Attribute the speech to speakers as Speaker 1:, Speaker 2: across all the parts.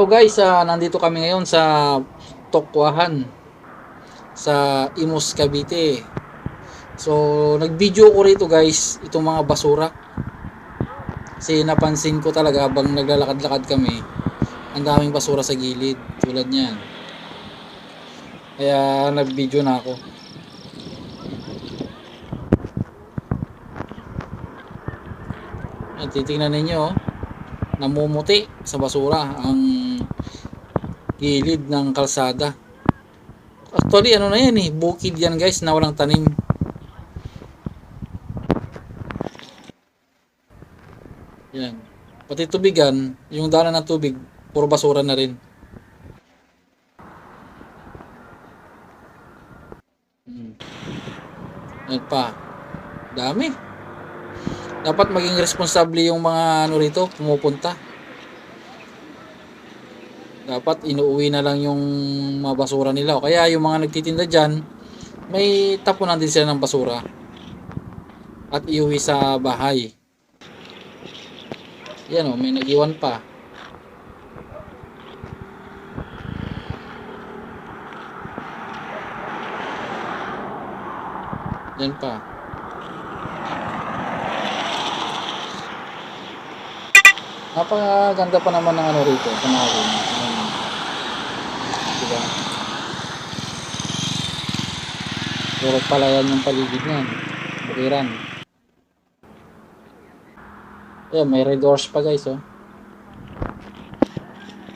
Speaker 1: Hello guys, ah, nandito kami ngayon sa Tokwahan sa Imus Cavite. So, nag-video ko rito guys, itong mga basura. Kasi napansin ko talaga habang naglalakad-lakad kami, ang daming basura sa gilid, tulad niyan. Kaya nag-video na ako. At titingnan ninyo, oh, namumuti sa basura ang gilid ng kalsada. Actually, ano na yan eh, bukid yan guys na walang tanim. Yan. Pati tubigan, yung daanan ng tubig, puro basura na rin. Hmm. Yan pa. Dami. Dapat maging responsable yung mga ano rito, pumupunta. Dapat inuuwi na lang yung mga basura nila. O kaya yung mga nagtitinda dyan, may tapunan din sila ng basura. At iuwi sa bahay. Yan o, may nag-iwan pa. Yan pa. Napakaganda pa naman ng ano rito, panahon. Diba? Puro palayan yung paligid niyan. Bukiran. Ayan, may red doors pa guys, oh.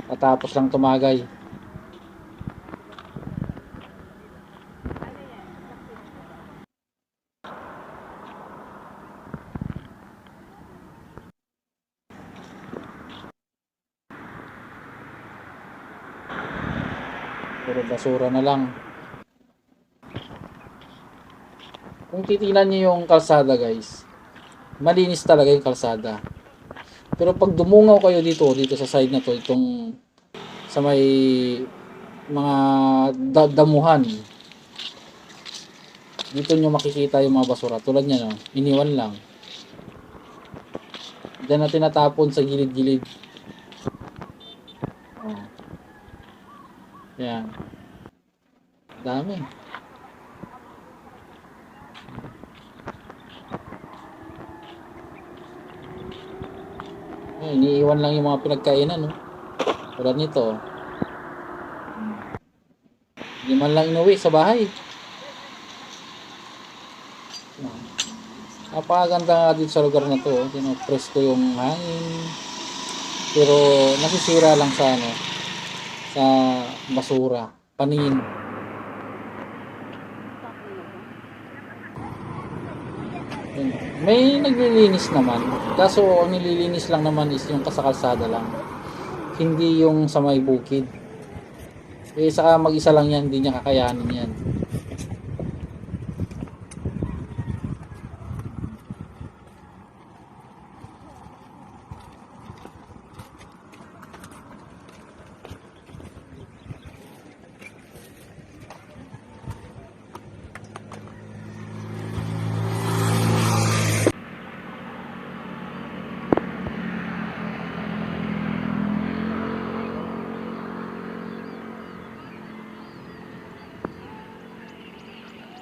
Speaker 1: Katapos lang tumagay. Puro basura na lang. Kung titingnan niyo yung kalsada guys, malinis talaga yung kalsada. Pero pag dumungaw kayo dito, dito sa side na to, itong sa may mga da- damuhan, dito nyo makikita yung mga basura. Tulad niya, no? iniwan lang. Diyan na tinatapon sa gilid-gilid. Yan. Dami. Eh, iniiwan lang yung mga pinagkainan, no? Tulad nito. Hindi man lang inuwi sa bahay. Napakaganda nga dito sa lugar na to. Tino, presko yung hangin. Pero nasisira lang sa ano, sa basura. Paningin. May naglilinis naman. Kaso nililinis lang naman is yung kasakalsada lang. Hindi yung sa may bukid. Eh saka mag-isa lang yan, hindi niya kakayanin yan.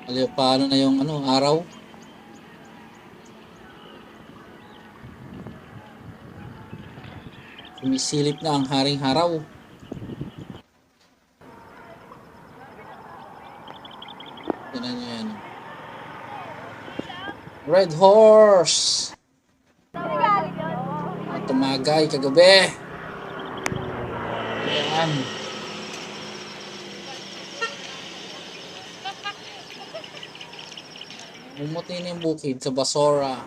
Speaker 1: Aliw, paano na yung ano, araw? Sumisilip na ang haring haraw. Yan nyo yan. Red Horse! At tumagay kagabi. Ayan. Bumuti na yung bukid sa Basora.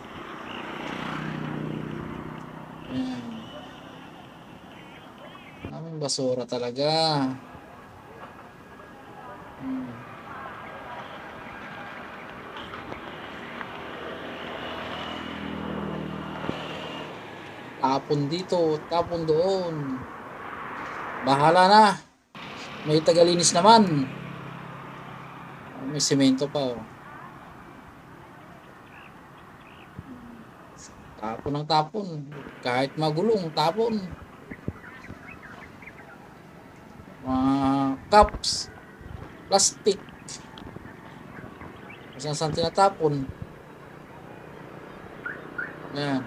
Speaker 1: Ayan. Daming basura talaga. Hmm. Tapon dito, tapon doon. Bahala na. May tagalinis naman. May semento pa oh. Tapon ng tapon. Kahit magulong, tapon. mga cups, plastic, saan saan tinatapon. Yan.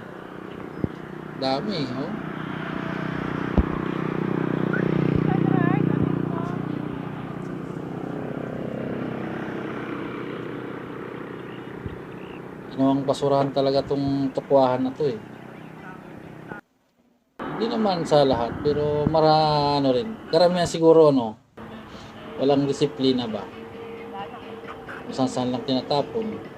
Speaker 1: Dami, oh. Ginawang basurahan talaga tong tukwahan na to eh. Hindi naman sa lahat, pero mara ano rin. Karamihan siguro ano, walang disiplina ba. Kung saan lang tinatapon.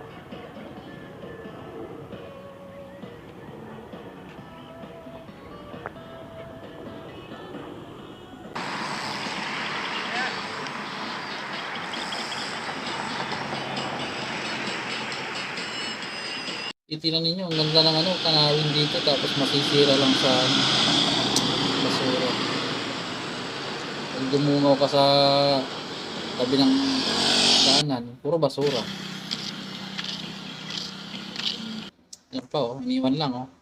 Speaker 1: Titinan ninyo, ang ganda ng ano, tanawin dito tapos masisira lang sa basura. Pag dumungaw ka sa tabi ng daanan, puro basura. Yan pa oh, iniwan lang oh.